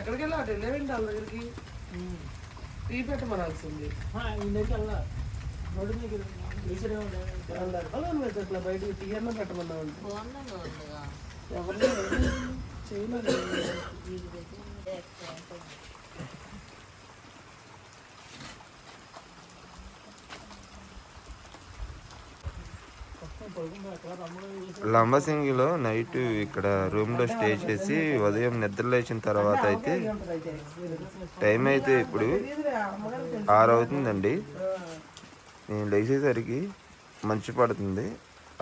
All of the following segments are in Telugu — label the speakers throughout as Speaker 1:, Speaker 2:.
Speaker 1: ఎక్కడికి వెళ్ళి అటు వెళ్ళేవండి వాళ్ళ దగ్గరికి? టీ పెట్టమనాల్సింది.
Speaker 2: రోడ్డు మీద
Speaker 1: ఇట్లా బయటకి టీ అన్న
Speaker 3: ఉండగా
Speaker 1: ఎవరిని చేయలేదు
Speaker 3: వీడి దగ్గర ఉండే ఎక్కువ
Speaker 4: లంబసింగిలో నైట్ ఇక్కడ రూమ్లో స్టే చేసి ఉదయం నిద్ర లేచిన తర్వాత అయితే టైం అయితే ఇప్పుడు ఆరు అవుతుందండి. నేను లేచేసరికి మంచు పడుతుంది.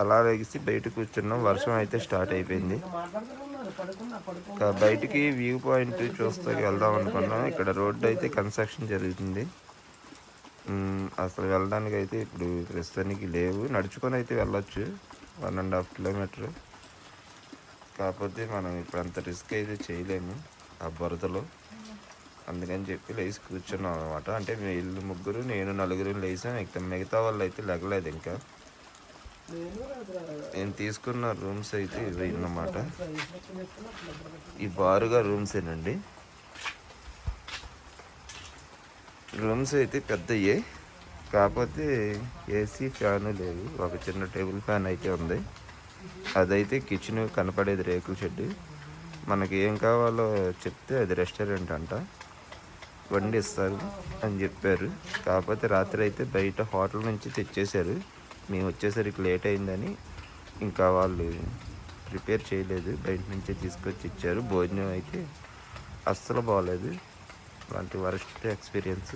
Speaker 4: అలా లేచి బయట కూర్చున్నాం. వర్షం అయితే స్టార్ట్ అయిపోయింది. ఇంకా బయటికి వ్యూ పాయింట్ చూస్తే వెళ్దాం అనుకున్నాం. ఇక్కడ రోడ్డు అయితే కన్స్ట్రక్షన్ జరుగుతుంది. అసలు వెళ్ళడానికి అయితే ఇప్పుడు ప్రస్తుతానికి లేవు. నడుచుకొని అయితే వెళ్ళొచ్చు. One and half kilometre. కాకపోతే మనం ఇప్పుడు అంత రిస్క్ అయితే చేయలేము ఆ బురదలో. అందుకని చెప్పి లేచి కూర్చున్నాం అనమాట అంటే వీళ్ళు ఇల్లు ముగ్గురు నేను నలుగురు లేచాం. ఇక మిగతా వాళ్ళు అయితే లెగలేదు ఇంకా.
Speaker 1: నేను
Speaker 4: తీసుకున్న రూమ్స్ అయితే ఇవి అన్నమాట. ఈ బారుగా రూమ్స్ ఏనండి? రూమ్స్ అయితే పెద్దయ్యాయి కాకపోతే ఏసీ ఫ్యాను లేవు ఒక చిన్న టేబుల్ ఫ్యాన్ అయితే ఉంది. అదైతే కిచెన్ కనపడేది రేకుల షెడ్ మనకి ఏం కావాలో చెప్తే అది రెస్టారెంట్ అంట. వండి ఇస్తారు అని చెప్పారు. కాకపోతే రాత్రి అయితే బయట హోటల్ నుంచి తెచ్చేశారు. మేము వచ్చేసరికి లేట్ అయిందని ఇంకా వాళ్ళు ప్రిపేర్ చేయలేదు. బయట నుంచే తీసుకొచ్చి ఇచ్చారు. భోజనం అయితే అస్సలు బాగోలేదు అలాంటి వరస్ట్ ఎక్స్పీరియన్స్.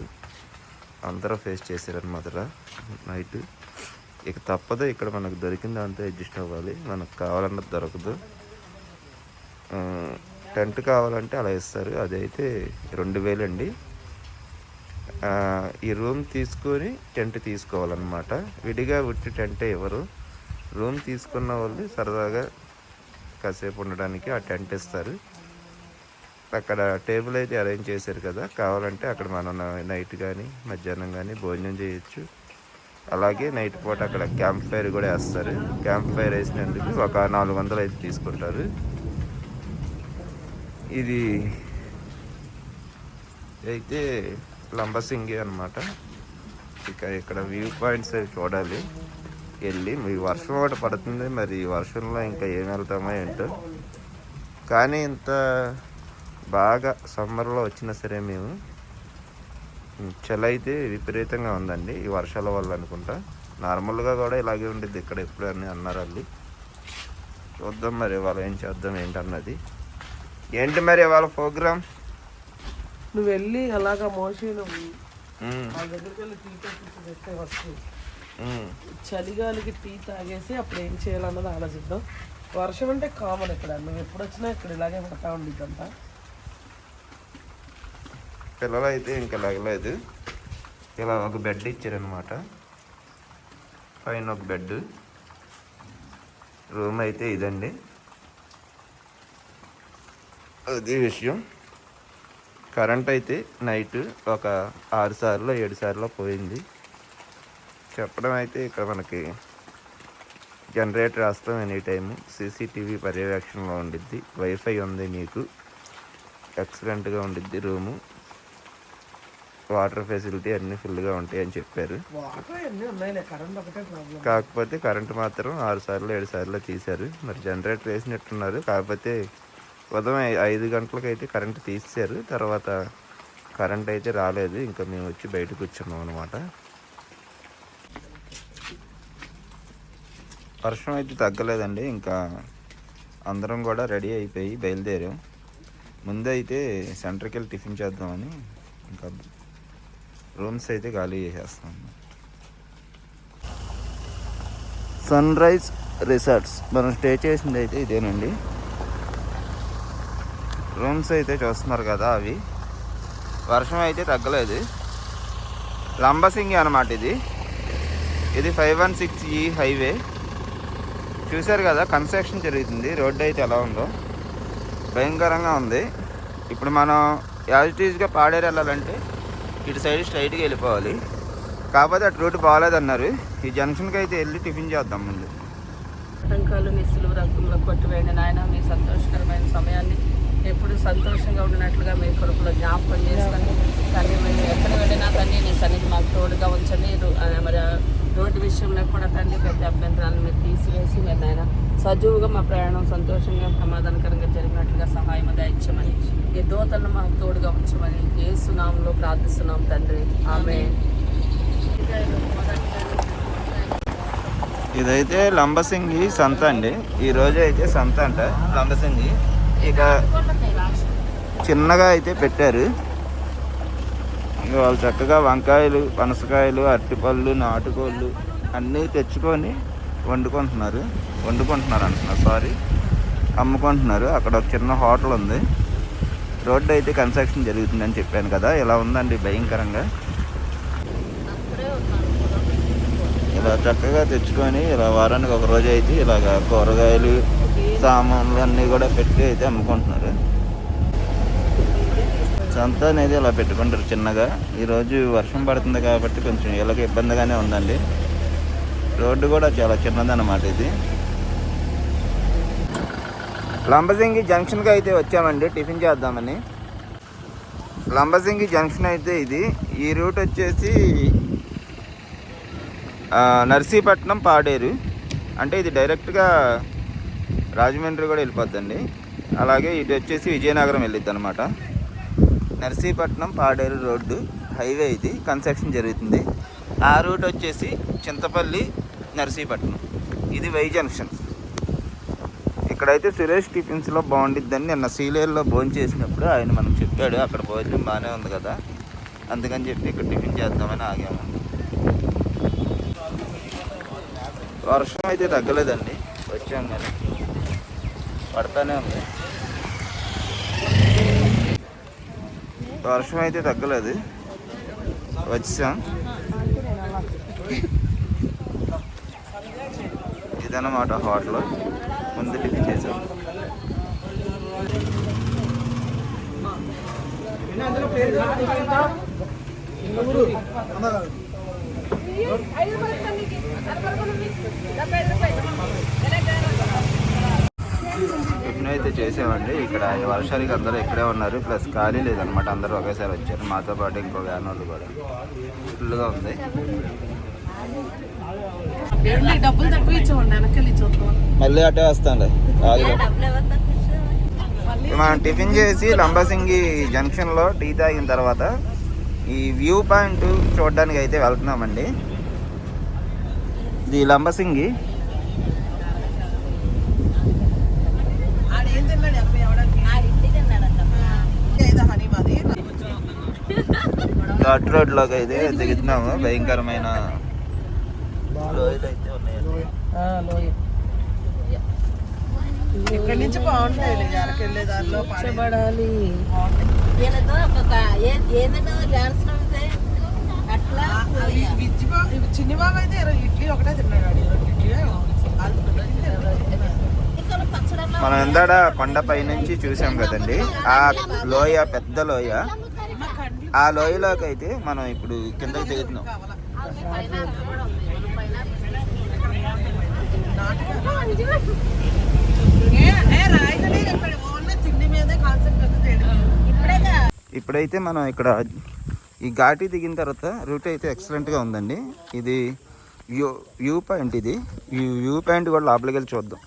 Speaker 4: అందరూ ఫేస్ చేశారనమాట నైట్. ఇక తప్పదు ఇక్కడ మనకు దొరికిన దాంతో అడ్జస్ట్ అవ్వాలి. మనకు కావాలన్నది దొరకదు. టెంట్ కావాలంటే అలా ఇస్తారు. అదైతే రెండు వేలండి. ఈ రూమ్ తీసుకొని టెంట్ తీసుకోవాలన్నమాట. విడిగా ఉట్టి టెంటే ఇవ్వరు రూమ్ తీసుకున్న వాళ్ళు సరదాగా కాసేపు ఉండడానికి ఆ టెంట్ ఇస్తారు. అక్కడ టేబుల్ అయితే అరేంజ్ చేశారు కదా కావాలంటే అక్కడ మనం నైట్ కానీ మధ్యాహ్నం కానీ భోజనం చేయొచ్చు. అలాగే నైట్ పూట అక్కడ క్యాంప్ ఫైర్ కూడా వేస్తారు. క్యాంప్ ఫైర్ వేసినందుకు ఒక నాలుగు వందలు అయితే తీసుకుంటారు. ఇది అయితే లంబసింగి అనమాట ఇక ఇక్కడ వ్యూ పాయింట్స్ అవి చూడాలి. వెళ్ళి మీ వర్షం ఒకటి పడుతుంది మరి ఈ వర్షంలో ఇంకా ఏం వెళ్తామో ఏంటో. కానీ ఇంత బాగా సమ్మర్లో వచ్చినా సరే మేము చలి అయితే విపరీతంగా ఉందండి ఈ వర్షాల వల్ల అనుకుంటా. నార్మల్గా కూడా ఇలాగే ఉండిద్ది ఇక్కడ ఎప్పుడు అని అన్నారు వాళ్ళు. చూద్దాం మరి వాళ్ళు ఏం చేద్దాం ఏంటన్నది. ఏంటి మరి వాళ్ళ ప్రోగ్రామ్
Speaker 1: నువ్వు వెళ్ళి అలాగా మోషన్ చలిగాలికి టీ తాగేసి అప్పుడు ఏం చేయాలన్నది ఆలోచిద్దాం. వర్షం అంటే కామన్ ఇక్కడ. నువ్వు ఎప్పుడు వచ్చినా ఇక్కడ ఇలాగే పడతా ఉండిద్దంట.
Speaker 4: పిల్లలు అయితే ఇంకా లేగలేదు. ఇలా ఒక బెడ్ ఇచ్చారనమాట పైన ఒక బెడ్ రూమ్ అయితే ఇదండి. అది విషయం. కరెంట్ అయితే నైట్ ఒక ఆరు సార్లు ఏడు సార్లు పోయింది. చెప్పడం అయితే ఇక్కడ మనకి జనరేటర్ రాస్తాం ఎనీ టైము. సీసీటీవీ పర్యవేక్షణలో ఉండిద్ది. వైఫై ఉంది మీకు. ఎక్సలెంట్గా ఉండిద్ది రూము. వాటర్ ఫెసిలిటీ అన్నీ ఫుల్గా ఉంటాయి అని చెప్పారు కాకపోతే కరెంట్ మాత్రం ఆరు సార్లు ఏడు సార్లు తీశారు. మరి జనరేటర్ వేసినట్టున్నారు. కాకపోతే ఉదయం ఐదు గంటలకైతే కరెంట్ తీశారు తర్వాత కరెంట్ అయితే రాలేదు. ఇంకా మేము వచ్చి బయటకు వచ్చాము అనమాట వర్షం అయితే తగ్గలేదండి. ఇంకా అందరం కూడా రెడీ అయిపోయి బయలుదేరాం. ముందైతే సెంటర్కి వెళ్ళి టిఫిన్ చేద్దామని ఇంకా రూమ్స్ అయితే ఖాళీ చేసేస్తాం సన్ రైజ్ రిసార్ట్స్. మనం స్టే చేసింది అయితే ఇదేనండి. రూమ్స్ అయితే చూస్తున్నారు కదా అవి. వర్షం అయితే తగ్గలేదు. లంబసింగి అనమాట ఇది. ఇది ఫైవ్ వన్ సిక్స్ ఈ హైవే. చూశారు కదా కన్స్ట్రక్షన్ జరుగుతుంది. రోడ్డు అయితే ఎలా ఉందో. భయంకరంగా ఉంది. ఇప్పుడు మనం యాజిటీజ్గా పాడేరు వెళ్ళాలంటే ఇటు సైడ్ స్ట్రైట్గా వెళ్ళిపోవాలి. కాకపోతే అటు రూట్ బాగాలేదన్నారు. ఈ జంక్షన్కి అయితే వెళ్ళి టిఫిన్ చేద్దాం ముందు.
Speaker 3: ఆటంకాలు మీ సులువు రక్తంలో కొట్టివేయండి నాయన మీ సంతోషకరమైన సమయాన్ని
Speaker 5: ఎప్పుడు సంతోషంగా ఉన్నట్లుగా మీ కొడుకులో జ్ఞాపకం చేసుకొని తల్లి మేము ఎక్కడ వెళ్ళినా తల్లి నీ సన్నిధి మాకు తోడుగా ఉంచండి. మరి రోడ్డు విషయంలో కూడా తండ్రి ప్రతి అభ్యంతరాలను మీరు తీసివేసి మీరు నాయన సజీవుగా మా ప్రయాణం సంతోషంగా ప్రమాదకరంగా జరిగినట్లుగా సహాయం దయచమని ఈ దోతలను మాకు తోడుగా ఉంచమని ఏ సునాంలో ప్రార్థిస్తున్నాం తండ్రి. ఆమె
Speaker 4: ఇదైతే లంబసింగి సంత అండి. ఈరోజు అయితే సంత అంట లంబసింగి. ఇక చిన్నగా అయితే పెట్టారు. ఇక వాళ్ళు చక్కగా వంకాయలు పనసకాయలు అరటిపళ్ళు నాటుకోళ్ళు అన్నీ తెచ్చుకొని వండుకుంటున్నారు. వండుకుంటున్నారు అంటున్నారు సారీ అమ్ముకుంటున్నారు. అక్కడ ఒక చిన్న హోటల్ ఉంది. రోడ్డు అయితే కన్స్ట్రక్షన్ జరుగుతుందని చెప్పాను కదా. ఇలా ఉందండి? భయంకరంగా? ఇలా చక్కగా తెచ్చుకొని ఇలా వారానికి ఒక రోజు అయితే ఇలాగ కూరగాయలు సామాన్లు అన్నీ కూడా పెట్టి అయితే అమ్ముకుంటున్నారు. సంత అనేది ఇలా పెట్టుకుంటారు చిన్నగా. ఈరోజు వర్షం పడుతుంది కాబట్టి కొంచెం వీళ్ళకి ఇబ్బందిగానే ఉందండి. రోడ్డు కూడా చాలా చిన్నదన్నమాట ఇది. లంబసింగి జంక్షన్కి అయితే వచ్చామండి. టిఫిన్ చేద్దామని. లంబసింగి జంక్షన్ అయితే ఇది. ఈ రూట్ వచ్చేసి నర్సీపట్నం పాడేరు. అంటే ఇది డైరెక్ట్గా రాజమండ్రి కూడా వెళ్ళిపోద్దండి. అలాగే ఇటు వచ్చేసి విజయనగరం వెళ్ళిద్ది అనమాట నర్సీపట్నం పాడేరు రోడ్డు హైవే ఇది కన్స్ట్రక్షన్ జరుగుతుంది. ఆ రూట్ వచ్చేసి చింతపల్లి నర్సీపట్నం. ఇది వై జంక్షన్. ఇక్కడైతే సురేష్ టిఫిన్స్లో బాగుండిద్దని నిన్న సీలేరులో భోజనం చేసినప్పుడు ఆయన మనకు చెప్పాడు అక్కడ భోజనం బాగానే ఉంది కదా అందుకని చెప్పి ఇక్కడ టిఫిన్ చేద్దామని ఆగాము. వర్షం అయితే తగ్గలేదండి వచ్చాం కానీ పడతానే ఉంది. వర్షం అయితే తగ్గలేదు వచ్చాం. ఇదన్నమాట హోటల్. ముందు చేసాం టిఫిన్ అయితే చేసామండి ఇక్కడ వర్షాలకి అందరూ ఇక్కడే ఉన్నారు. ప్లస్ ఖాళీ లేదనమాట అందరూ ఒకేసారి వచ్చారు. మాతో పాటు ఇంకో వ్యాన్ వాళ్ళు కూడా. ఫుల్గా ఉంది.
Speaker 1: డబ్బులు తక్కువ ఇచ్చామండి వెనకాల ఇచ్చేస్తాం
Speaker 4: మళ్ళీ అటే వస్తాంలే మనం టిఫిన్ చేసి లంబసింగి జంక్షన్లో టీ తాగిన తర్వాత ఈ వ్యూ పాయింట్ చూడడానికి అయితే వెళ్తున్నామండి. ఇది లంబసింగి. ఘాట్ రోడ్లోకి అయితే దిగుతున్నాము. భయంకరమైన
Speaker 1: లోయ ఇక్కడి నుంచి బాగుంటాయి ఎరకెళ్ళే దారిలో
Speaker 5: పడాలి
Speaker 1: బాబు ఇవి చిన్ని బాబు అయితే ఇడ్లీ ఒకటే తిన్నాడు ఇడ్లీ
Speaker 4: మనం ఎందాడ కొండ పైనుంచి చూసాం కదండి. ఆ లోయ పెద్ద లోయ. ఆ లోయలోకి అయితే మనం ఇప్పుడు కిందకి దిగుతున్నాం
Speaker 3: పైన కూడా ఉంది పైన
Speaker 1: ఏ ఏ రాయితనే చెప్పాడు ఓన్లీ తిండి మీదే కాన్సెప్ట్ చేయడం
Speaker 3: ఇప్పుడేగా
Speaker 4: ఇప్పుడైతే మనం ఇక్కడ ఈ ఘాటి దిగిన తర్వాత రూట్ అయితే ఎక్సలెంట్గా ఉందండి. ఇది వ్యూ వ్యూ పాయింట్ ఇది. ఈ వ్యూ పాయింట్ కూడా లోపలికి వెళ్ళి చూద్దాం.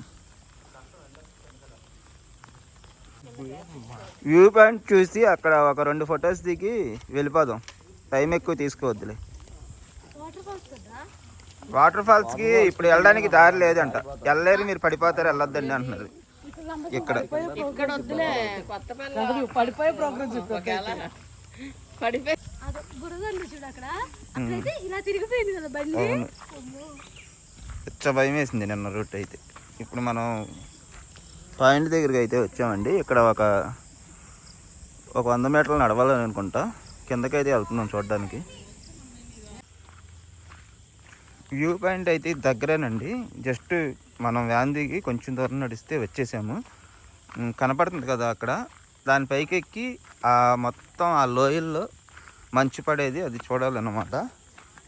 Speaker 4: వ్యూ పాయింట్ చూసి అక్కడ ఒక రెండు ఫొటోస్ దిగి వెళ్ళిపోదాం. టైం ఎక్కువ తీసుకోవద్దులే. వాటర్ ఫాల్స్కి ఇప్పుడు వెళ్ళడానికి దారి లేదంట. వెళ్ళలేరు మీరు పడిపోతారు వెళ్ళొద్దండి అంటున్నారు ఇక్కడ.
Speaker 1: పడిపోయే ప్రోగ్రామ్
Speaker 5: పడిపోయి
Speaker 4: చాలా భయం వేసింది నిన్న రూట్ అయితే. ఇప్పుడు మనం పాయింట్ దగ్గరికి అయితే వచ్చామండి. ఇక్కడ ఒక ఒక వంద మీటర్లు నడవాలని అనుకుంటా కిందకైతే వెళ్తున్నాం చూడడానికి. వ్యూ పాయింట్ అయితే దగ్గరేనండి. జస్ట్ మనం వ్యాన్ దిగి కొంచెం దూరం నడిస్తే వచ్చేసాము. కనపడుతుంది కదా అక్కడ. దానిపైకి ఎక్కి ఆ మొత్తం ఆ లోయల్లో మంచు పడేది అది చూడాలన్నమాట.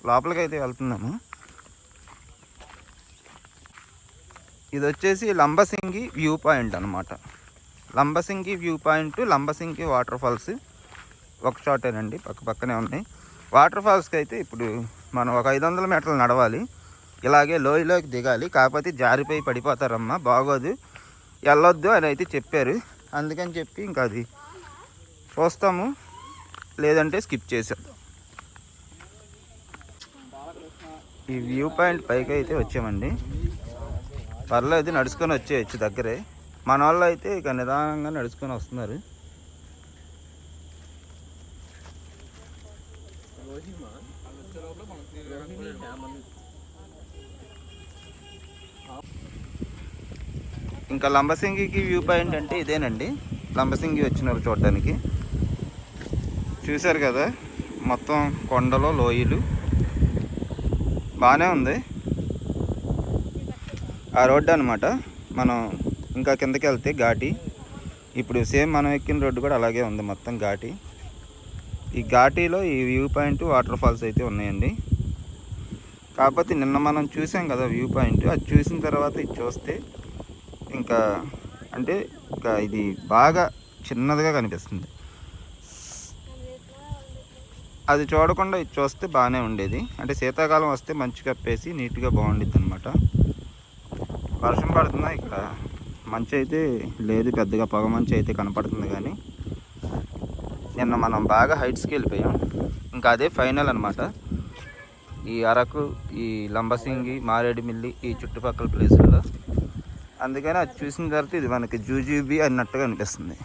Speaker 4: లోపలికి అయితే వెళ్తున్నాము. ఇది వచ్చేసి లంబసింగి వ్యూ పాయింట్ అనమాట Lambasingi view point Lambasingi waterfalls. ఒక చోటేనండి పక్క పక్కనే ఉన్నాయి. వాటర్ ఫాల్స్కి అయితే ఇప్పుడు మనం ఒక ఐదు వందల మీటర్లు నడవాలి. ఇలాగే లోయలోకి దిగాలి. కాకపోతే జారిపోయి పడిపోతారమ్మా. బాగోదు. వెళ్ళొద్దు అని అయితే చెప్పారు. అందుకని చెప్పి ఇంకా అది చూస్తాము. లేదంటే స్కిప్ చేసాం ఈ వ్యూ పాయింట్ పైకి అయితే వచ్చామండి. పర్లేదు నడుచుకొని వచ్చేయచ్చు దగ్గరే. మన వాళ్ళు అయితే ఇక నిదానంగా నడుచుకొని వస్తున్నారు. లంబసింగికి వ్యూ పాయింట్ అంటే ఇదేనండి. లంబసింగి వచ్చినారు చూడడానికి. చూశారు కదా? మొత్తం కొండలు లోయలు. బాగానే ఉంది. ఆ రోడ్డు అనమాట మనం ఇంకా కిందకి వెళ్తే ఘాటి. ఇప్పుడు సేమ్ మనం ఎక్కిన రోడ్డు కూడా అలాగే ఉంది మొత్తం ఘాటి. ఈ ఘాటీలో ఈ వ్యూ పాయింట్ వాటర్ ఫాల్స్ అయితే ఉన్నాయండి. కాకపోతే నిన్న మనం చూసాం కదా వ్యూ పాయింట్. అది చూసిన తర్వాత ఇది చూస్తే ఇంకా అంటే ఇంకా ఇది బాగా చిన్నదిగా కనిపిస్తుంది. అది చూడకుండా ఇది చూస్తే బాగానే ఉండేది. అంటే శీతాకాలం వస్తే మంచి కప్పేసి నీట్గా బాగుండిద్ది అనమాట వర్షం పడుతుందా ఇక్కడ మంచి అయితే లేదు పెద్దగా పొగ మంచి అయితే కనపడుతుంది కానీ. నిన్న మనం బాగా హైట్స్కి వెళ్ళిపోయాం. ఇంకా అదే ఫైనల్ అనమాట ఈ అరకు ఈ లంబసింగి మారేడుమిల్లి ఈ చుట్టుపక్కల ప్లేసుల్లో అందుకని అది చూసిన తర్వాత ఇది మనకి జూజూబీ అన్నట్టుగా అనిపిస్తుంది.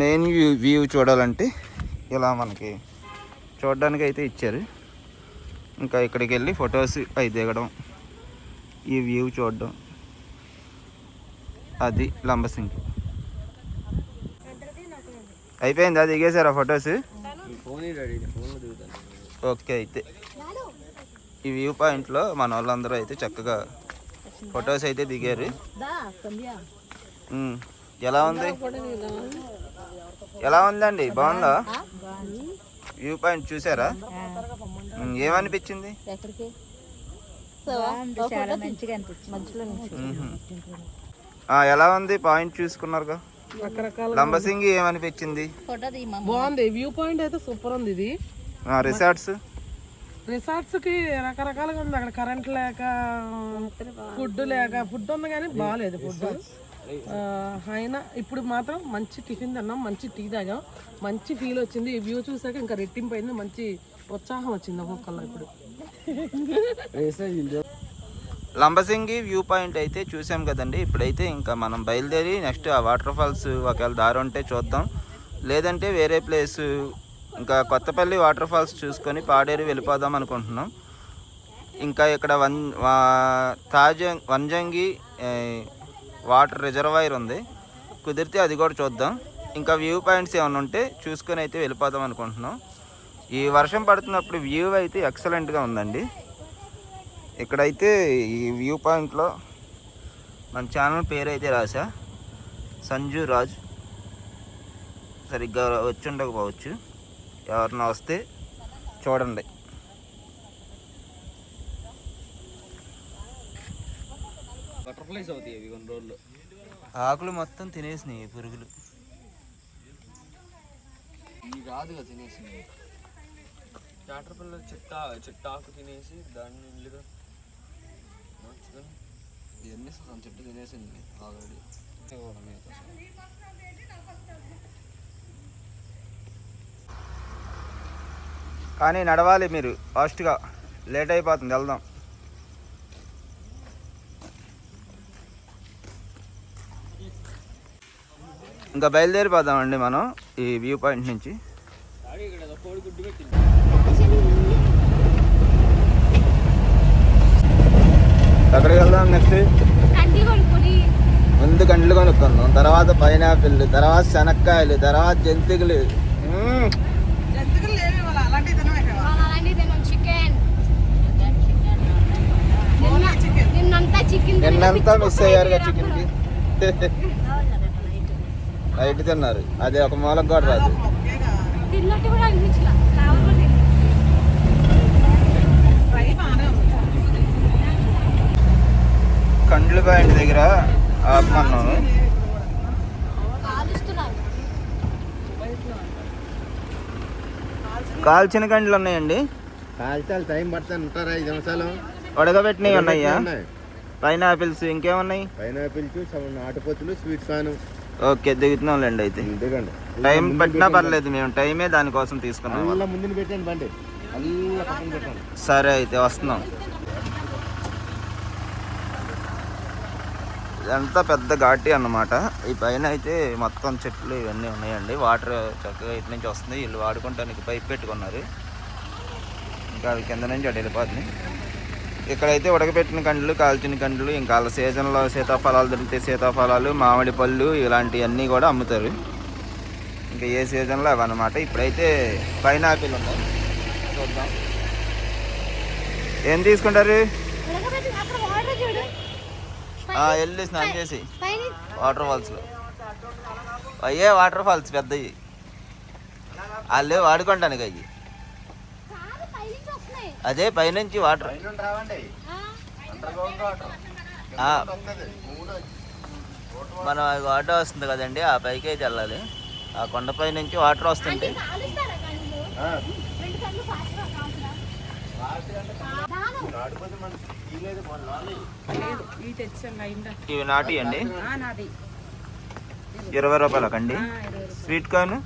Speaker 4: మెయిన్ వ్యూ వ్యూ చూడాలంటే ఇలా మనకి చూడడానికి అయితే ఇచ్చారు. ఇంకా ఇక్కడికి వెళ్ళి ఫొటోస్ అవి దిగడం ఈ వ్యూ చూడడం అది లంబసింగి అయిపోయిందా? దిగేశారా ఫొటోస్? ఓకే అయితే. ఈ వ్యూ పాయింట్లో మన వాళ్ళందరూ అయితే చక్కగా ఫొటోస్ అయితే దిగారు. ఎలా ఉంది? ఎలా ఉందండి? బాగుందా? వ్యూ పాయింట్ చూసారా? ఏమనిపించింది?
Speaker 3: ఎక్కడికి? సో చాలా మంచిగా అనిపించింది. మంచిలో నుంచి.
Speaker 4: ఉహుం. ఆ, ఎలా ఉంది పాయింట్ చూసుకున్నారుగా? లంబసింగి ఏమనిపించింది?
Speaker 1: బాగుంది వ్యూ పాయింట్ అయితే సూపర్ ఉంది ఇది.
Speaker 4: ఆ, రిసార్ట్స్?
Speaker 1: రిసార్ట్స్కి రకరకాలుగా ఉంది. అక్కడ కరెంట్ లేక ఫుడ్ లేక ఫుడ్ ఉంది కానీ బాగాలేదు ఫుడ్. అయినా ఇప్పుడు మాత్రం మంచి టిఫిన్ తిన్నాం మంచి టీ తాగాం. మంచి ఫీల్ వచ్చింది. ఈ వ్యూ చూసాక ఇంకా రెట్టింపు అయింది మంచి ఉత్సాహం వచ్చింది ఒక్కొక్కళ్ళు ఇప్పుడు.
Speaker 4: లంబసింగి వ్యూ పాయింట్ అయితే చూసాం కదండి. ఇప్పుడైతే ఇంకా మనం బయలుదేరి నెక్స్ట్ ఆ వాటర్ ఫాల్స్ ఒకవేళ దారి ఉంటే చూద్దాం. లేదంటే వేరే ప్లేస్ ఇంకా కొత్తపల్లి వాటర్ ఫాల్స్ చూసుకొని పాడేరు వెళ్ళిపోదాం అనుకుంటున్నాం. ఇంకా ఇక్కడ వన్ తాజం వంజంగి వాటర్ రిజర్వాయర్ ఉంది. కుదిరితే అది కూడా చూద్దాం. ఇంకా వ్యూ పాయింట్స్ ఏమైనా ఉంటే చూసుకొని అయితే వెళ్ళిపోదాం అనుకుంటున్నాం. ఈ వర్షం పడుతున్నప్పుడు వ్యూ అయితే ఎక్సలెంట్గా ఉందండి. ఇక్కడైతే ఈ వ్యూ పాయింట్లో మన ఛానల్ పేరు అయితే రాసా. సంజు రాజ్. సరిగ్గా వచ్చి ఉండకపోవచ్చు ఎవరన్నా వస్తే చూడండి.
Speaker 2: బటర్ఫ్లైస్ అవుతాయి అవి కొన్ని రోజుల్లో.
Speaker 4: ఆకులు మొత్తం తినేసినాయి పురుగులు.
Speaker 2: ఈ రాదుగా తినేసింది చాటర్ పిల్లలు చెట్ట చెట్టు ఆకు తినేసి దాన్ని ఇల్లుగా మార్చుకొని ఇవన్నీ సగం చెట్టు తినేసింది ఆల్రెడీ.
Speaker 4: కానీ నడవాలి మీరు. ఫాస్ట్గా. లేట్ అయిపోతుంది. వెళ్దాం. ఇంకా బయలుదేరిపోదామండి మనం ఈ వ్యూ పాయింట్ నుంచి. ఎక్కడికి వెళ్దాం నెక్స్ట్? ముందు గంటలు కొనుక్కుందాం. తర్వాత పైనాపిల్ తర్వాత శనక్కాయలు తర్వాత జంతికలు.
Speaker 6: నిన్నంతా
Speaker 4: మిస్ అయ్యారుగా చికెన్కి? నైట్ తిన్నారు. అదే ఒక మూలకు కూడా రాదు. కండ్లు పాయింట్ దగ్గర ఆపమన్నాను కాల్చిన కండ్లు ఉన్నాయండి.
Speaker 7: కాల్చాలి టైం పడుతుంది. ఉంటారా ఐదు నిమిషాలు?
Speaker 4: ఉడకబెట్టినవి ఉన్నాయా. పైనాపిల్స్ ఇంకేమున్నాయి?
Speaker 7: పైనాపిల్స్ నాటుపోతులు స్వీట్ కాను
Speaker 4: ఓకే దిగుతున్నాంలేండి అయితే.
Speaker 7: దిగండి.
Speaker 4: టైం పట్టినా పర్లేదు మేము టైమే దానికోసం తీసుకున్నాం
Speaker 7: ముందుని పెట్టండి బండి.
Speaker 4: సరే అయితే వస్తున్నాం. ఇదంతా పెద్ద ఘాటి అన్నమాట. ఈ పైన అయితే మొత్తం చెట్లు ఇవన్నీ ఉన్నాయండి. వాటర్ చక్కగా ఇటు నుంచి వస్తుంది. వీళ్ళు వాడుకోవటానికి పైప్ పెట్టుకున్నారు. ఇంకా కింద నుంచి అటు వెళ్ళిపోతుంది ఇక్కడైతే ఉడకపెట్టిన కండ్లు కాల్చిన కండ్లు ఇంకా వాళ్ళ సీజన్లో సీతాఫలాలు దొరికితే సీతాఫలాలు మామిడి పళ్ళు ఇలాంటివన్నీ కూడా అమ్ముతారు. ఇంకా ఏ సీజన్లో అవన్నమాట. ఇప్పుడైతే పైనాపిల్ ఉన్నాయి చూద్దాం. ఏం తీసుకుంటారు? వెళ్ళి స్నానం చేసి. వాటర్ ఫాల్స్లో. అయ్యే వాటర్ ఫాల్స్ పెద్దవి. వాళ్ళు
Speaker 6: పైనుంచి వస్తున్నాయి
Speaker 4: అదే పైనుంచి వాటర్.
Speaker 6: ఆ,
Speaker 4: ఆ, మనం వాటర్ వస్తుంది కదండి ఆ పైకి అయితే వెళ్ళాలి ఆ. కొండపై నుంచి వాటర్ వస్తుంది
Speaker 5: ఇవి
Speaker 4: నాటి అండి.
Speaker 5: నాది
Speaker 4: ఇరవై రూపాయలకండి. Sweet corn?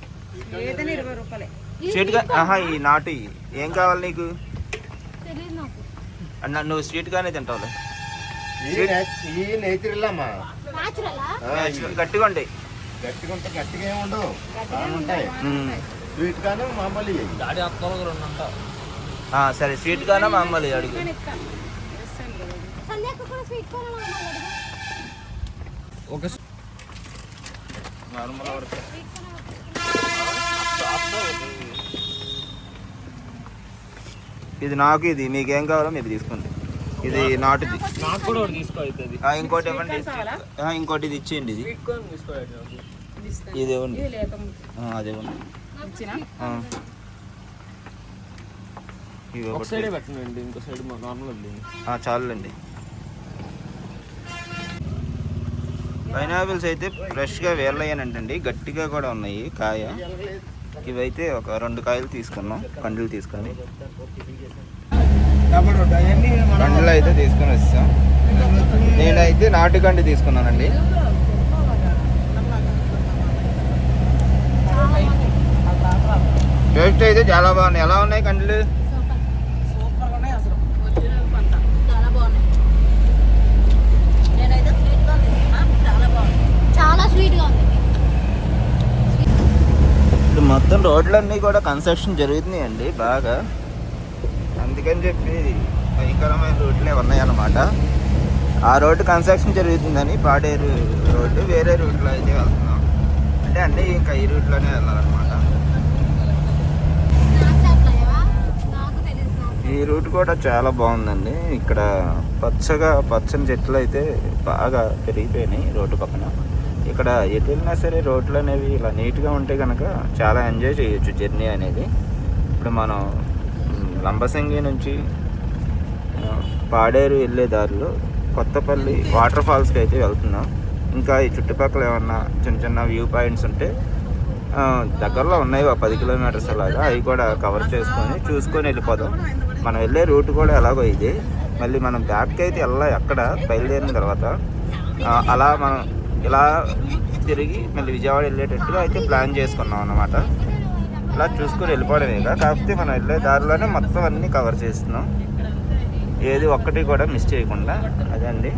Speaker 4: Sweet corn? ఆహా ఈ నాటి. ఏం కావాలి నీకు?
Speaker 6: తెలియదు నాకు.
Speaker 4: అన్న నువ్వు స్వీట్ కార్నే తింటావులే.
Speaker 7: ఈ అమ్మా
Speaker 4: గట్టిగా ఉంటాయి
Speaker 7: గట్టిగా ఉంటే గట్టిగా ఏమి ఉండవు. ఉంటాయి. స్వీట్ కాను మామూలు ఇవి.
Speaker 2: డాడీ అత్తలో రెండు
Speaker 4: సరే స్వీట్ కార్నా మామూలు అడుగు.
Speaker 2: ఒక
Speaker 4: నార్మల్ వరకు ఇది నాకు ఇది మీకేం కావాలో మీరు తీసుకోండి ఇది నాటుది. ఇంకోటి ఇవ్వండి ఆ, ఇంకోటి ఇది ఇచ్చేయండి ఇది. ఇది ఇవ్వండి.
Speaker 5: ఇది లేత
Speaker 4: ఆ, అది ఇవ్వండి. చాలండి. పైనాపిల్స్ అయితే ఫ్రెష్గా వేర్లయ్యానంటండి. గట్టిగా కూడా ఉన్నాయి కాయ. ఇవైతే ఒక రెండు కాయలు తీసుకున్నాం కండ్లు తీసుకొని. కండ్లు అయితే తీసుకొని వస్తాం నేనైతే నాటు కండి తీసుకున్నానండి. టేస్ట్ అయితే చాలా బాగున్నాయి. ఎలా ఉన్నాయి కండ్లు? మొత్తం రోడ్లన్నీ కూడా కన్స్ట్రక్షన్ జరుగుతున్నాయండి బాగా. అందుకని చెప్పి భయంకరమైన రోడ్లే ఉన్నాయన్నమాట ఆ రోడ్డు కన్స్ట్రక్షన్ జరుగుతుందని పాడేరు రోడ్డు వేరే రూట్లో అయితే వెళ్తున్నాం. అంటే అన్నీ ఇంకా ఈ రూట్లోనే వెళ్ళాలన్నమాట. ఈ రూట్ కూడా చాలా బాగుందండి. ఇక్కడ పచ్చగా పచ్చని చెట్లు అయితే బాగా పెరిగిపోయినాయి రోడ్డు పక్కన. ఇక్కడ ఎటు వెళ్ళినా సరే రోడ్లు అనేవి ఇలా నీట్గా ఉంటే కనుక చాలా ఎంజాయ్ చేయొచ్చు జర్నీ అనేది. ఇప్పుడు మనం లంబసింగి నుంచి పాడేరు వెళ్ళే దారిలో కొత్తపల్లి వాటర్ ఫాల్స్కి అయితే వెళ్తున్నాం. ఇంకా ఈ చుట్టుపక్కల ఏమన్నా చిన్న చిన్న వ్యూ పాయింట్స్ ఉంటే దగ్గరలో ఉన్నాయి ఒక పది కిలోమీటర్స్ అలాగా. అవి కూడా కవర్ చేసుకొని చూసుకొని వెళ్ళిపోదాం. మనం వెళ్ళే రూట్ కూడా ఎలాగో ఇది. మళ్ళీ మనం బ్యాక్కి అయితే వెళ్ళాలి ఎక్కడ బయలుదేరిన తర్వాత. అలా మనం ఇలా తిరిగి మళ్ళీ విజయవాడ వెళ్ళేటట్టుగా అయితే ప్లాన్ చేసుకున్నాం అన్నమాట. ఇలా చూసుకొని వెళ్ళిపోవడమే ఇక కాకపోతే మనం వెళ్ళే దారిలోనే మొత్తం అన్నీ కవర్ చేస్తున్నాం. ఏది ఒక్కటి కూడా మిస్ చేయకుండా. అదే అండి